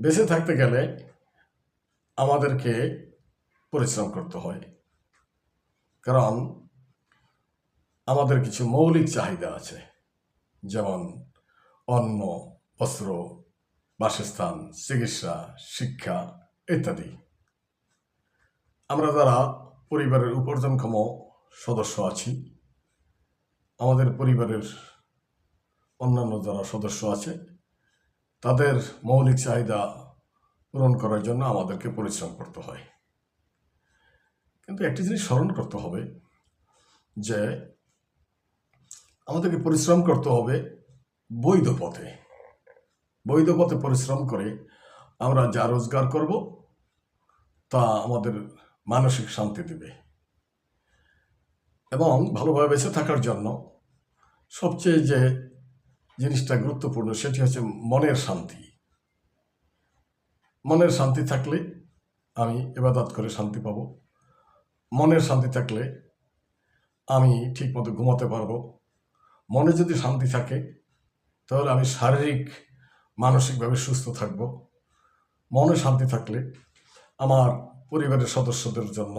বেঁচে থাকতে গেলে আমাদেরকে পরিশ্রম করতে হয়। কারণ আমাদের কিছু মৌলিক চাহিদা আছে। যেমন অন্ন, বস্ত্র, বাসস্থান, চিকিৎসা, শিক্ষা ইত্যাদি। আমরা যারা পরিবারের উপার্জনক্ষম সদস্য আছি, আমাদের পরিবারের অন্যান্য যারা সদস্য আছে তাদের মৌলিক চাহিদা পূরণ করার জন্য আমাদেরকে পরিশ্রম করতে হয়। কিন্তু একটি জিনিস স্মরণ করতে হবে যে আমাদেরকে পরিশ্রম করতে হবে বৈধ পথে। বৈধ পথে পরিশ্রম করে আমরা যা রোজগার করব, তা আমাদের মানসিক শান্তি দেবে। এবং ভালোভাবে বেঁচে থাকার জন্য সবচেয়ে যে জিনিসটা গুরুত্বপূর্ণ, সেটি হচ্ছে মনের শান্তি। মনের শান্তি থাকলে আমি এবাদত করে শান্তি পাবো। মনের শান্তি থাকলে আমি ঠিকমতো ঘুমাতে পারব। মনে যদি শান্তি থাকে, তাহলে আমি শারীরিক, মানসিকভাবে সুস্থ থাকব। মনে শান্তি থাকলে আমার পরিবারের সদস্যদের জন্য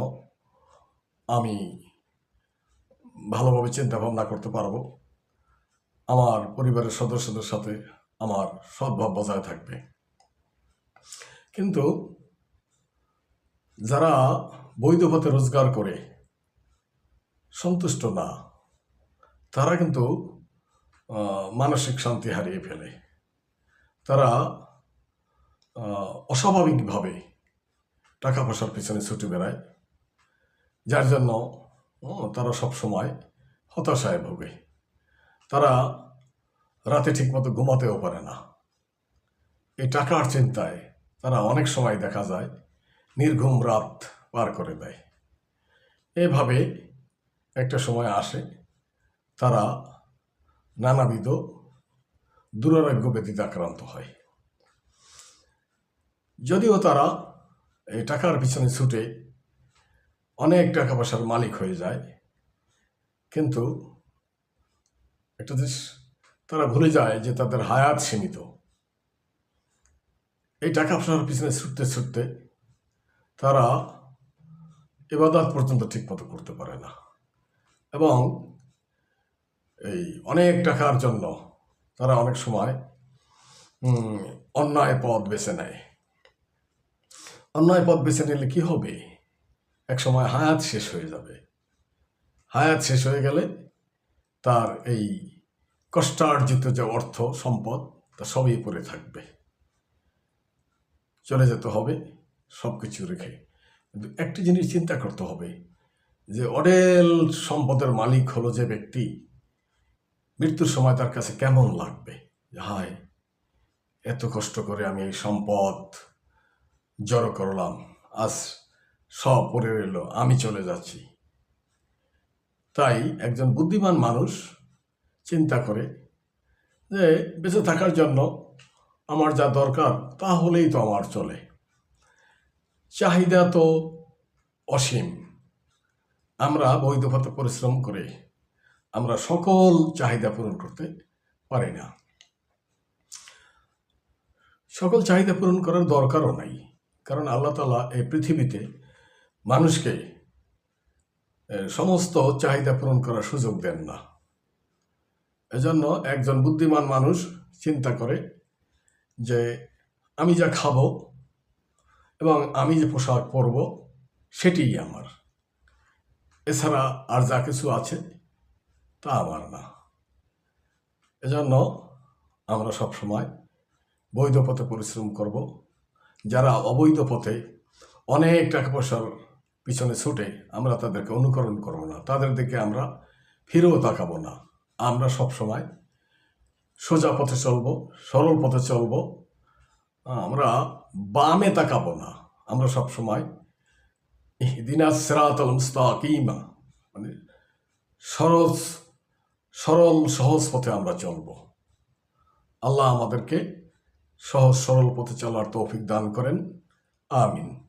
আমি ভালোভাবে চিন্তা ভাবনা করতে পারব। আমার পরিবারের সদস্যদের সাথে আমার সদ্ভাব বজায় থাকবে। কিন্তু যারা বৈধ পথে রোজগার করে সন্তুষ্ট না, তারা কিন্তু মানসিক শান্তি হারিয়ে ফেলে। তারা অস্বাভাবিকভাবে টাকা পয়সার পিছনে ছুটে বেড়ায়, যার জন্য তারা সব সময় হতাশায় ভোগে। তারা রাতে ঠিকমতো ঘুমাতেও পারে না। এই টাকার চিন্তায় তারা অনেক সময় দেখা যায়, নির্ঘুম রাত পার করে দেয়। এভাবে একটা সময় আসে, তারা নানাবিধ দুরারোগ্য ব্যাধিতে আক্রান্ত হয়। যদিও তারা এই টাকার পিছনে ছুটে অনেক টাকা পয়সার মালিক হয়ে যায়, কিন্তু একটা জিনিস তারা ভুলে যায় যে তাদের হায়াত সীমিত। এই টাকা পয়সার পিছনে ছুটতে ছুটতে তারা এবাদত পর্যন্ত ঠিকমতো করতে পারে না। এবং এই অনেক টাকার জন্য তারা অনেক সময় অন্যায় পথ বেছে নেয়। অন্যায় পথ বেছে নিলে কি হবে? এক সময় হায়াত শেষ হয়ে যাবে। হায়াত শেষ হয়ে গেলে তার এই কষ্টার্জিত যে অর্থ সম্পদ, তা সবই পড়ে থাকবে। চলে যেতে হবে সব কিছু রেখে। কিন্তু একটি জিনিস চিন্তা করতে হবে, যে অডেল সম্পদের মালিক হলো যে ব্যক্তি, মৃত্যুর সময় তার কাছে কেমন লাগবে? হায়, এত কষ্ট করে আমি এই সম্পদ জড়ো করলাম, আজ সব পড়ে রইল, আমি চলে যাচ্ছি। তাই একজন বুদ্ধিমান মানুষ চিন্তা করে যে বেঁচে থাকার জন্য আমার যা দরকার তা হলেই তো আমার চলে। চাহিদা তো অসীম। আমরা বৈধ পথে পরিশ্রম করে আমরা সকল চাহিদা পূরণ করতে পারি না। সকল চাহিদা পূরণ করার দরকারও নাই, কারণ আল্লাহ তালা এই পৃথিবীতে মানুষকে সমস্ত চাহিদা পূরণ করার সুযোগ দেন না। এজন্য একজন বুদ্ধিমান মানুষ চিন্তা করে যে, আমি যা খাব এবং আমি যে পোশাক পরব, সেটিই আমার। এছাড়া আর যা কিছু আছে, তা আমার না। এজন্য আমরা সব সময় বৈধ পথে পরিশ্রম করব। যারা অবৈধ পথে অনেক টাকা পয়সার পিছনে ছুটে আমরা তাদেরকে অনুকরণ করব না। তাদের দিকে আমরা ফিরেও তাকাবো না। আমরা সব সময় সোজা পথে চলবো, সরল পথে চলবো। আমরা বামে তাকাবো না। আমরা সব সময় দিনা সেরাতল মুস্তাকিমা মানে সরল সরল, সহজ পথে আমরা চলবো। আল্লাহ আমাদেরকে সহজ, সরল পথে চলার তৌফিক দান করেন। আমিন।